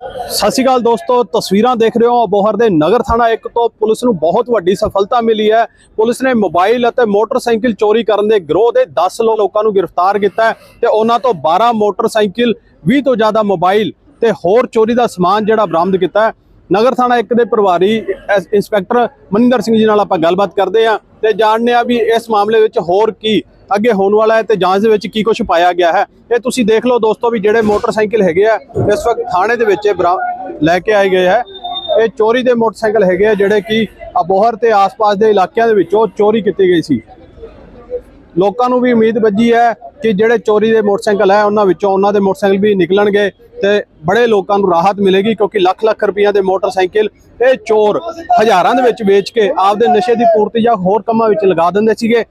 ਸਤਿ ਸ਼੍ਰੀ ਅਕਾਲ ਦੋਸਤੋ, ਤਸਵੀਰਾਂ ਦੇਖ ਰਹੇ ਹੋ ਅਬੋਹਰ ਦੇ ਨਗਰ ਥਾਣਾ ਇੱਕ ਤੋਂ ਪੁਲਿਸ ਨੂੰ ਬਹੁਤ ਵੱਡੀ ਸਫਲਤਾ ਮਿਲੀ ਹੈ। ਪੁਲਿਸ ਨੇ ਮੋਬਾਈਲ ਅਤੇ ਮੋਟਰਸਾਈਕਲ ਚੋਰੀ ਕਰਨ ਦੇ ਗਰੋਹ ਦੇ 10 ਲੋ- ਲੋਕਾਂ ਨੂੰ ਗ੍ਰਿਫਤਾਰ ਕੀਤਾ ਹੈ ਤੇ ਉਹਨਾਂ ਤੋਂ 12 ਮੋਟਰਸਾਈਕਲ 20 ਤੋਂ ਜ਼ਿਆਦਾ ਮੋਬਾਈਲ ਤੇ ਹੋਰ ਚੋਰੀ ਦਾ ਸਮਾਨ ਜਿਹੜਾ ਬਰਾਮਦ ਕੀਤਾ ਹੈ। ਨਗਰ ਥਾਣਾ ਇੱਕ ਦੇ ਪ੍ਰਭਾਰੀ ਐਸ- ਇੰਸਪੈਕਟਰ ਮਨਿੰਦਰ ਸਿੰਘ ਜੀ ਨਾਲ ਆਪਾਂ ਗੱਲਬਾਤ ਕਰਦੇ ਹਾਂ ਤੇ ਜਾਣਦੇ ਹਾਂ ਵੀ ਇਸ ਮਾਮਲੇ ਵਿੱਚ ਹੋਰ ਕੀ ਅੱਗੇ ਹੋਣ ਵਾਲਾ ਹੈ ਤੇ ਜਾਂਚ ਦੇ ਵਿੱਚ ਕੀ ਕੁਝ ਪਾਇਆ ਗਿਆ ਹੈ। ਇਹ ਤੁਸੀਂ ਦੇਖ ਲਓ ਦੋਸਤੋ ਵੀ ਜਿਹੜੇ ਮੋਟਰਸਾਈਕਲ ਹੈਗੇ ਆ, ਇਸ ਵਕਤ ਥਾਣੇ ਦੇ ਵਿੱਚ ਇਹ ਬਰਾ- ਲੈ ਕੇ ਆਏ ਗਏ ਹੈ। ਇਹ ਚੋਰੀ ਦੇ ਮੋਟਰਸਾਈਕਲ ਹੈਗੇ ਆ, ਜਿਹੜੇ ਕਿ ਅਬੋਹਰ ਤੇ ਆਸ-ਪਾਸ ਦੇ ਇਲਾਕਿਆਂ ਦੇ ਵਿੱਚੋਂ ਚੋਰੀ ਕੀਤੀ ਗਈ ਸੀ। ਲੋਕਾਂ ਨੂੰ ਵੀ ਉਮੀਦ ਵੱਜੀ ਹੈ ਕਿ ਜਿਹੜੇ ਚੋਰੀ ਦੇ ਮੋਟਰਸਾਈਕਲ ਹੈ, ਉਹਨਾਂ ਵਿੱਚੋਂ ਉਹਨਾਂ ਦੇ ਮੋਟਰਸਾਈਕਲ ਵੀ ਨਿਕਲਣਗੇ ਤੇ ਬੜੇ ਲੋਕਾਂ ਨੂੰ ਰਾਹਤ ਮਿਲੇਗੀ ਕਿਉਂਕਿ ਲੱਖ ਲੱਖ ਰੁਪਈਆ ਦੇ ਮੋਟਰਸਾਈਕਲ ਇਹ ਚੋਰ ਹਜ਼ਾਰਾਂ ਦੇ ਵਿੱਚ ਵੇਚ ਕੇ ਆਪਦੇ ਨਸ਼ੇ ਦੀ ਪੂਰਤੀ ਜਾਂ ਹੋਰ ਕੰਮਾਂ ਵਿੱਚ ਲਗਾ ਦਿੰਦੇ ਸੀਗੇ।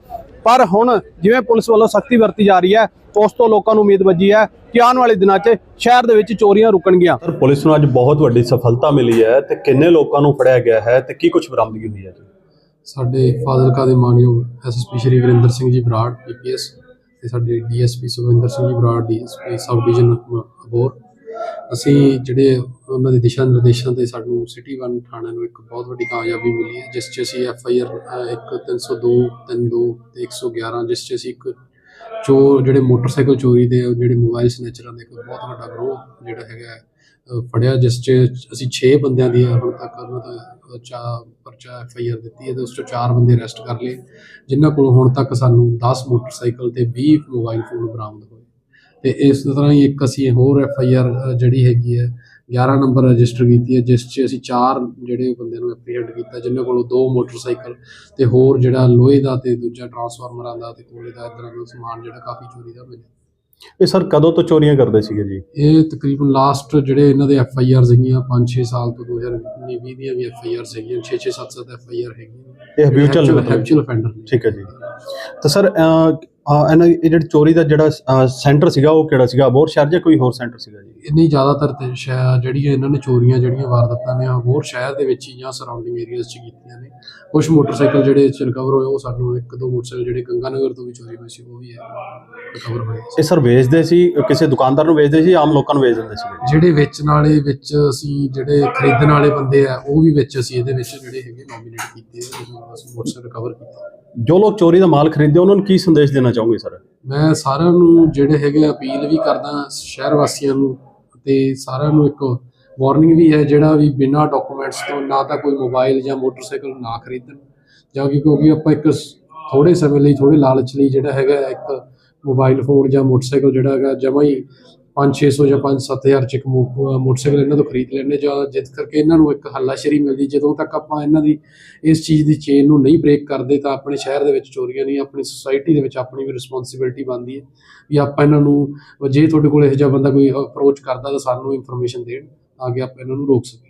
ਪਰ ਹੁਣ ਜਿਵੇਂ ਪੁਲਿਸ ਵੱਲੋਂ ਸਖਤੀ ਵਰਤੀ ਜਾ ਰਹੀ ਹੈ ਉਸ ਤੋਂ ਲੋਕਾਂ ਨੂੰ ਉਮੀਦ ਵੱਜੀ ਹੈ ਕਿ ਆਉਣ ਵਾਲੇ ਦਿਨਾਂ 'ਚ ਸ਼ਹਿਰ ਦੇ ਵਿੱਚ ਚੋਰੀਆਂ ਰੁਕਣਗੀਆਂ। ਸਰ ਪੁਲਿਸ ਨੂੰ ਅੱਜ ਬਹੁਤ ਵੱਡੀ ਸਫਲਤਾ ਮਿਲੀ ਹੈ ਤੇ ਕਿੰਨੇ ਲੋਕਾਂ ਨੂੰ ਫੜਿਆ ਗਿਆ ਹੈ ਤੇ ਕੀ ਕੁਝ ਬਰਾਮਦਗੀ ਹੋਈ ਹੈ? ਜੀ ਸਾਡੇ ਫਾਜ਼ਿਲਕਾ ਦੇ ਮਾਨਯੋਗ ਐਸਐਸਪੀ ਸ਼੍ਰੀ ਵਰਿੰਦਰ ਸਿੰਘ ਜੀ ਬਰਾੜ ਪੀਪੀਐਸ ਤੇ ਸਾਡੇ DSP Sukhwinder Singh ji Brar DSP sub division Abohar. ਅਸੀਂ ਜਿਹੜੇ ਉਹਨਾਂ ਦੇ ਦਿਸ਼ਾ ਨਿਰਦੇਸ਼ਾਂ ਤੇ ਸਾਨੂੰ ਸਿਟੀ ਵਨ ਥਾਣੇ ਨੂੰ ਇੱਕ ਬਹੁਤ ਵੱਡੀ ਕਾਮਯਾਬੀ ਮਿਲੀ ਹੈ, ਜਿਸ 'ਚ ਅਸੀਂ ਐਫ ਆਈ ਆਰ ਇੱਕ 302 32 ਤੇ 111 ਜਿਸ 'ਚ ਅਸੀਂ ਇੱਕ ਚੋਰ ਜਿਹੜੇ ਮੋਟਰਸਾਈਕਲ ਚੋਰੀ ਦੇ ਜਿਹੜੇ ਮੋਬਾਈਲ ਸਨੈਚਰਾਂ ਦੇ ਇੱਕ ਬਹੁਤ ਵੱਡਾ ਗਰੋਹ ਜਿਹੜਾ ਹੈਗਾ ਫੜਿਆ, ਜਿਸ 'ਚ ਅਸੀਂ 6 ਬੰਦਿਆਂ ਦੀ ਹੁਣ ਤੱਕ ਉਹਨਾਂ ਦਾ ਚਾ, ਪਰਚਾ ਐਫ ਆਈ ਆਰ ਦਿੱਤੀ ਹੈ ਤੇ ਉਸ 'ਚੋਂ 4 ਬੰਦੇ ਅਰੈਸਟ ਕਰ ਲਏ, ਜਿਨ੍ਹਾਂ ਕੋਲ ਹੁਣ ਤੱਕ ਸਾਨੂੰ 10 ਮੋਟਰਸਾਈਕਲ ਤੇ 20 ਮੋਬਾਈਲ ਫੋਨ ਬਰਾਮਦ ਹੋਏ। ਤੇ ਇਸ ਤਰ੍ਹਾਂ ਹੀ ਇੱਕ ਅਸੀਂ ਹੋਰ ਐਫ ਆਈ ਆਰ ਜਿਹੜੀ ਹੈਗੀ ਹੈ 11 ਨੰਬਰ ਰਜਿਸਟਰ ਕੀਤੀ ਹੈ ਜਿਸ 'ਚ ਅਸੀਂ ਚਾਰ ਜਿਹੜੇ ਬੰਦੇ ਨੂੰ ਐਪਰੀਹੈਂਡ ਕੀਤਾ ਜਿਨ੍ਹਾਂ ਕੋਲੋਂ ਦੋ ਮੋਟਰਸਾਈਕਲ ਤੇ ਹੋਰ ਜਿਹੜਾ ਲੋਹੇ ਦਾ ਤੇ ਦੂਜਾ ਟਰਾਂਸਫਾਰਮਰਾਂ ਦਾ ਤੇ ਕੋਲੇ ਦਾ ਇਦਾਂ ਦਾ ਸਮਾਨ ਜਿਹੜਾ ਕਾਫੀ ਚੋਰੀ ਦਾ ਮਿਲਿਆ। ਇਹ ਸਰ ਕਦੋਂ ਤੋਂ ਚੋਰੀਆਂ ਕਰਦੇ ਸੀਗੇ ਜੀ? ਇਹ ਤਕਰੀਬਨ ਲਾਸਟ ਜਿਹੜੇ ਇਹਨਾਂ ਦੇ ਐਫ ਆਈ ਆਰ ਸੀਗੀਆਂ 5-6 ਸਾਲ ਤੋਂ 2019 ਦੀਆਂ ਵੀ ਐਫ ਆਈ ਆਰ ਸੀਗੀਆਂ 6-6 7-7 ਐਫ ਆਈ ਆਰ ਹੈਗੀਆਂ ਇਹ ਮਤਲਬ- ਹੈਬਚੁਅਲ ਅਫੈਂਡਰ ਠੀਕ ਹੈ ਜੀ। ਤਾਂ ਸਰ ਇਹਨਾਂ ਇਹ ਜਿਹੜੀ ਚੋਰੀ ਦਾ ਜਿਹੜਾ ਸੈਂਟਰ ਸੀਗਾ ਉਹ ਕਿਹੜਾ ਸੀਗਾ? ਅਬੋਹਰ ਸ਼ਹਿਰ ਜਾਂ ਕੋਈ ਹੋਰ ਸੈਂਟਰ ਸੀਗਾ ਜੀ? ਇੰਨੀ ਜ਼ਿਆਦਾਤਰ ਤੇ ਸ਼ਹਿਰ ਜਿਹੜੀਆਂ ਇਹਨਾਂ ਨੇ ਚੋਰੀਆਂ ਜਿਹੜੀਆਂ ਵਾਰਦਾਤਾਂ ਨੇ ਹੋਰ ਸ਼ਹਿਰ ਦੇ ਵਿੱਚ ਹੀ ਜਾਂ ਸਰਾਊਂਡਿੰਗ ਏਰੀਆਜ਼ 'ਚ ਕੀਤੀਆਂ ਨੇ। ਕੁਝ ਮੋਟਰਸਾਈਕਲ ਜਿਹੜੇ ਚ ਰਿਕਵਰ ਹੋਏ ਉਹ ਸਾਨੂੰ ਇੱਕ ਦੋ ਮੋਟਰਸਾਈਕਲ ਜਿਹੜੇ ਗੰਗਾਨਗਰ ਤੋਂ ਵੀ ਚੋਰੀ ਹੋਏ ਸੀ ਉਹ ਵੀ ਰਿਕਵਰ ਹੋਏ ਇਹ ਸਰ ਵੇਚਦੇ ਸੀ ਕਿਸੇ ਦੁਕਾਨਦਾਰ ਨੂੰ ਵੇਚਦੇ ਸੀ ਆਮ ਲੋਕਾਂ ਨੂੰ ਵੇਚ ਦਿੰਦੇ ਸੀ ਜਿਹੜੇ ਵੇਚਣ ਵਾਲੇ ਵਿੱਚ ਅਸੀਂ ਜਿਹੜੇ ਖਰੀਦਣ ਵਾਲੇ ਬੰਦੇ ਆ ਉਹ ਵੀ ਵਿੱਚ ਅਸੀਂ ਇਹਦੇ ਵਿੱਚ ਜਿਹੜੇ ਹੈਗੇ ਨੋਮੀਨੇਟ ਕੀਤੇ ਆ, ਅਸੀਂ ਮੋਟਰਸਾਈਕਲ ਰਿਕਵਰ ਕੀਤੇ। ਜੋ ਲੋਕ ਚੋਰੀ ਦਾ ਮਾਲ ਖਰੀਦਦੇ ਉਹਨਾਂ ਨੂੰ ਕੀ ਸੰਦੇਸ਼ ਦੇਣਾ ਚਾਹੋਗੇ ਸਰ? ਮੈਂ ਸਾਰਿਆਂ ਨੂੰ ਜਿਹੜੇ ਹੈਗੇ ਅਪੀਲ ਵੀ ਕਰਦਾ ਸ਼ਹਿਰ ਵਾਸੀਆਂ ਨੂੰ ਤੇ ਸਾਰਿਆਂ ਨੂੰ ਇੱਕ ਵਾਰਨਿੰਗ ਵੀ ਹੈ ਜਿਹੜਾ ਵੀ ਬਿਨਾਂ ਡਾਕੂਮੈਂਟਸ ਤੋਂ ਨਾ ਤਾਂ ਕੋਈ ਮੋਬਾਈਲ ਜਾਂ ਮੋਟਰਸਾਈਕਲ ਨਾ ਖਰੀਦਣ ਜਾਂ ਕਿ ਕਿਉਂਕਿ ਆਪਾਂ ਇੱਕ ਥੋੜੇ ਸਮੇਂ ਲਈ ਥੋੜੇ ਲਾਲਚ ਲਈ ਜਿਹੜਾ ਹੈਗਾ ਇੱਕ ਮੋਬਾਈਲ ਫੋਨ ਜਾਂ ਮੋਟਰਸਾਈਕਲ ਜਿਹੜਾ ਹੈਗਾ ਜਮਾ ਹੀ 5-600 ਜਾਂ 5-7000 ਚ ਇੱਕ ਮੋ- ਮੋਟਰਸਾਈਕਲ ਇਹਨਾਂ ਤੋਂ ਖਰੀਦ ਲੈਣੇ ਜਾਂ ਜਿਸ ਕਰਕੇ ਇਹਨਾਂ ਨੂੰ ਇੱਕ ਹੱਲਾਸ਼ੇਰੀ ਮਿਲਦੀ ਜਦੋਂ ਤੱਕ ਆਪਾਂ ਇਹਨਾਂ ਦੀ, ਇਸ ਚੀਜ਼ ਦੀ ਚੇਨ ਨੂੰ ਨਹੀਂ ਬ੍ਰੇਕ ਕਰਦੇ, ਤਾਂ ਆਪਣੇ ਸ਼ਹਿਰ ਦੇ ਵਿੱਚ ਚੋਰੀਆਂ ਨਹੀਂ, ਆਪਣੀ ਸੋਸਾਇਟੀ ਦੇ ਵਿੱਚ ਆਪਣੀ ਵੀ ਰਿਸਪੌਂਸਿਬਿਲਟੀ ਬਣਦੀ ਹੈ ਵੀ ਆਪਾਂ ਇਹਨਾਂ ਨੂੰ, ਜੇ ਤੁਹਾਡੇ ਕੋਲ ਇਹੋ ਜਿਹਾ ਬੰਦਾ ਕੋਈ ਅਪਰੋਚ ਕਰਦਾ, ਤਾਂ ਸਾਨੂੰ ਇਨਫੋਰਮੇਸ਼ਨ ਦੇਣ, ਤਾਂ ਕਿ ਆਪਾਂ ਇਹਨਾਂ ਨੂੰ ਰੋਕ ਸਕੀਏ।